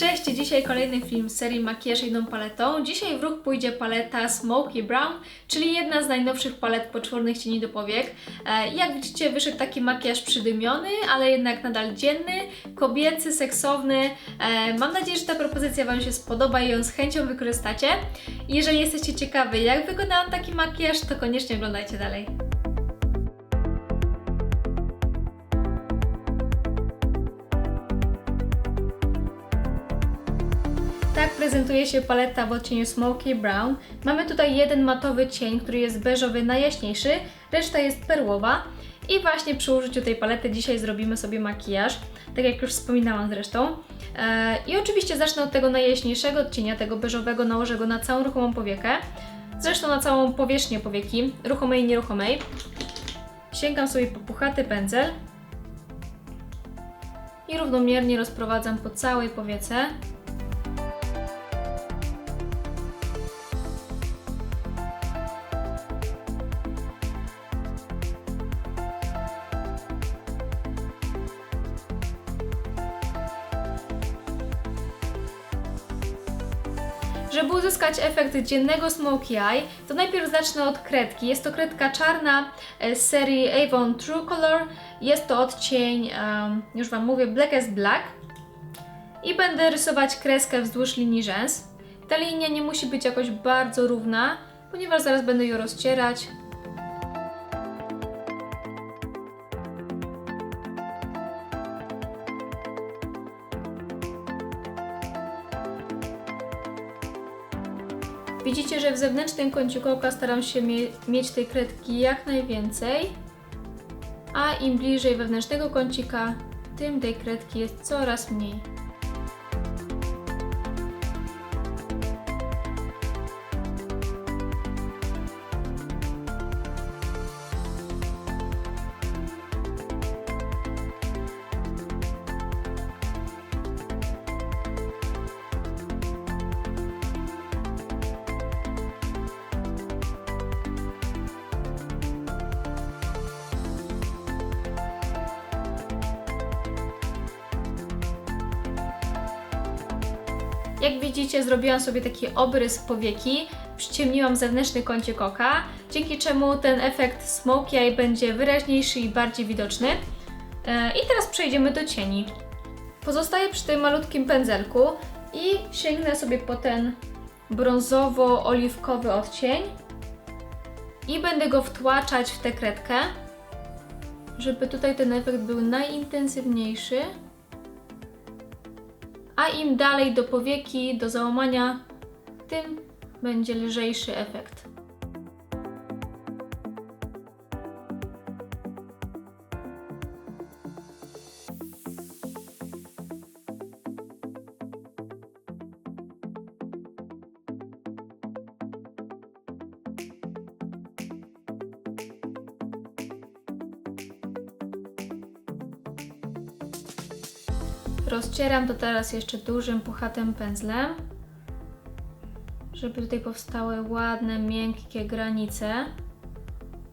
Cześć, dzisiaj kolejny film z serii Makijaż jedną paletą. Dzisiaj w ruch pójdzie paleta Smoky Brown, czyli jedna z najnowszych palet poczwornych cieni do powiek. E, Jak widzicie, wyszedł taki makijaż przydymiony, ale jednak nadal dzienny, kobiecy, seksowny. E, Mam nadzieję, że ta propozycja Wam się spodoba i ją z chęcią wykorzystacie. Jeżeli jesteście ciekawi, jak wygląda taki makijaż, to koniecznie oglądajcie dalej. Tak prezentuje się paleta w odcieniu Smoky Brown. Mamy tutaj jeden matowy cień, który jest beżowy najjaśniejszy, reszta jest perłowa. I właśnie przy użyciu tej palety dzisiaj zrobimy sobie makijaż, tak jak już wspominałam zresztą. E, I oczywiście zacznę od tego najjaśniejszego odcienia, tego beżowego, nałożę go na całą ruchomą powiekę. Zresztą na całą powierzchnię powieki, ruchomej i nieruchomej. Sięgam sobie po puchaty pędzel i równomiernie rozprowadzam po całej powiece. Żeby uzyskać efekt dziennego smokey eye, to najpierw zacznę od kredki. Jest to kredka czarna e, z serii Avon True Color. Jest to odcień, em, już Wam mówię, Black as Black. I będę rysować kreskę wzdłuż linii rzęs. Ta linia nie musi być jakoś bardzo równa, ponieważ zaraz będę ją rozcierać. Widzicie, że w zewnętrznym kąciku oka staram się mie mieć tej kredki jak najwięcej, a im bliżej wewnętrznego kącika, tym tej kredki jest coraz mniej. Jak widzicie, zrobiłam sobie taki obrys powieki, przyciemniłam zewnętrzny kącik oka, dzięki czemu ten efekt smoky eye będzie wyraźniejszy i bardziej widoczny. E, I teraz przejdziemy do cieni. Pozostaję przy tym malutkim pędzelku i sięgnę sobie po ten brązowo-oliwkowy odcień i będę go wtłaczać w tę kredkę, żeby tutaj ten efekt był najintensywniejszy. A im dalej do powieki, do załamania, tym będzie lżejszy efekt. Rozcieram to teraz jeszcze dużym, puchatym pędzlem, żeby tutaj powstały ładne, miękkie granice.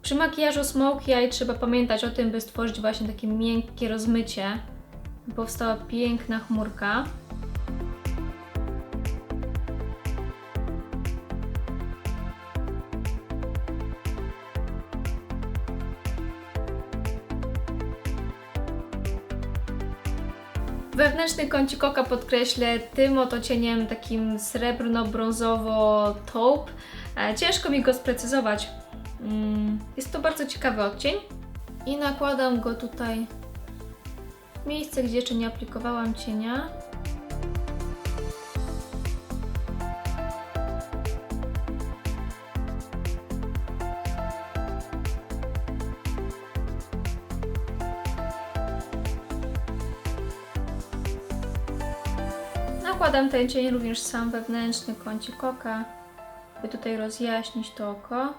Przy makijażu smoky eye trzeba pamiętać o tym, by stworzyć właśnie takie miękkie rozmycie, powstała piękna chmurka. Wewnętrzny kącik oka podkreślę tym oto cieniem takim srebrno-brązowo-taupe. E, Ciężko mi go sprecyzować. Mm, Jest to bardzo ciekawy odcień. I nakładam go tutaj w miejsce, gdzie jeszcze nie aplikowałam cienia. Nakładam ten cień również sam wewnętrzny kącik oka, by tutaj rozjaśnić to oko.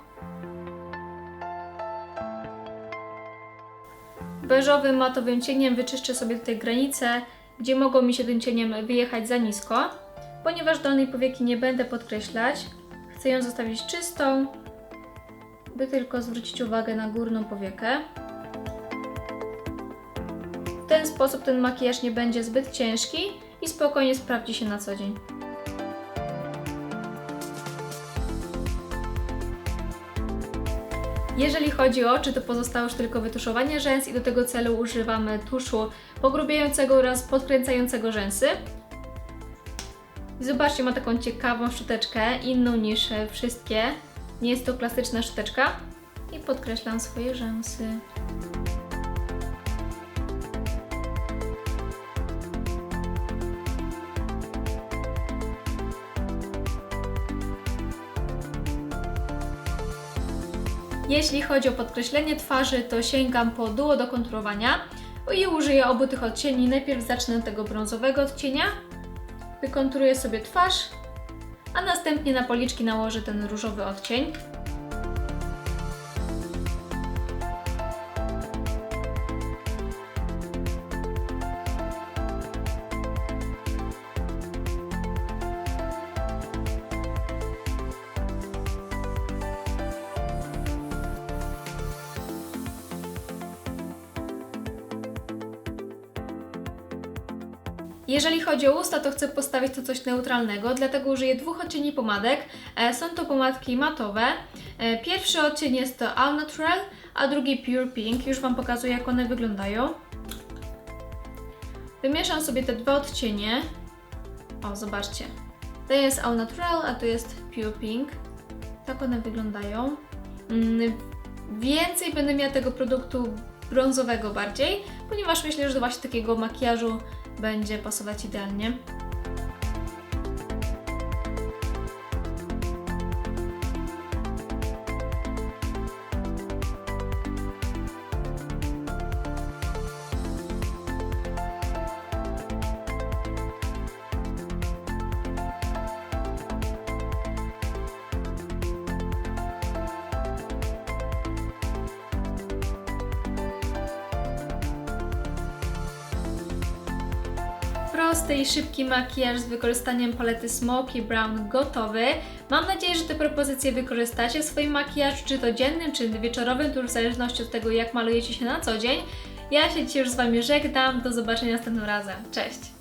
Beżowym matowym cieniem wyczyszczę sobie tutaj granice, gdzie mogą mi się tym cieniem wyjechać za nisko. Ponieważ dolnej powieki nie będę podkreślać, chcę ją zostawić czystą, by tylko zwrócić uwagę na górną powiekę. W ten sposób ten makijaż nie będzie zbyt ciężki i spokojnie sprawdzi się na co dzień. Jeżeli chodzi o oczy, to pozostało już tylko wytuszowanie rzęs i do tego celu używamy tuszu pogrubiającego oraz podkręcającego rzęsy. I zobaczcie, ma taką ciekawą szczoteczkę, inną niż wszystkie. Nie jest to klasyczna szczoteczka. I podkreślam swoje rzęsy. Jeśli chodzi o podkreślenie twarzy, to sięgam po duo do konturowania i użyję obu tych odcieni. Najpierw zacznę od tego brązowego odcienia, wykonturuję sobie twarz, a następnie na policzki nałożę ten różowy odcień. Jeżeli chodzi o usta, to chcę postawić tu coś neutralnego, dlatego użyję dwóch odcieni pomadek. E, Są to pomadki matowe. E, Pierwszy odcień jest to All Natural, a drugi Pure Pink. Już Wam pokazuję, jak one wyglądają. Wymieszam sobie te dwa odcienie. O, zobaczcie. To jest All Natural, a to jest Pure Pink. Tak one wyglądają. Mm, Więcej będę miała tego produktu brązowego bardziej, ponieważ myślę, że do właśnie takiego makijażu będzie pasować idealnie. Prosty i szybki makijaż z wykorzystaniem palety Smoky Brown gotowy. Mam nadzieję, że te propozycje wykorzystacie w swoim makijażu, czy to dziennym, czy wieczorowym, to już w zależności od tego, jak malujecie się na co dzień. Ja się dzisiaj już z Wami żegnam, do zobaczenia następnym razem. Cześć!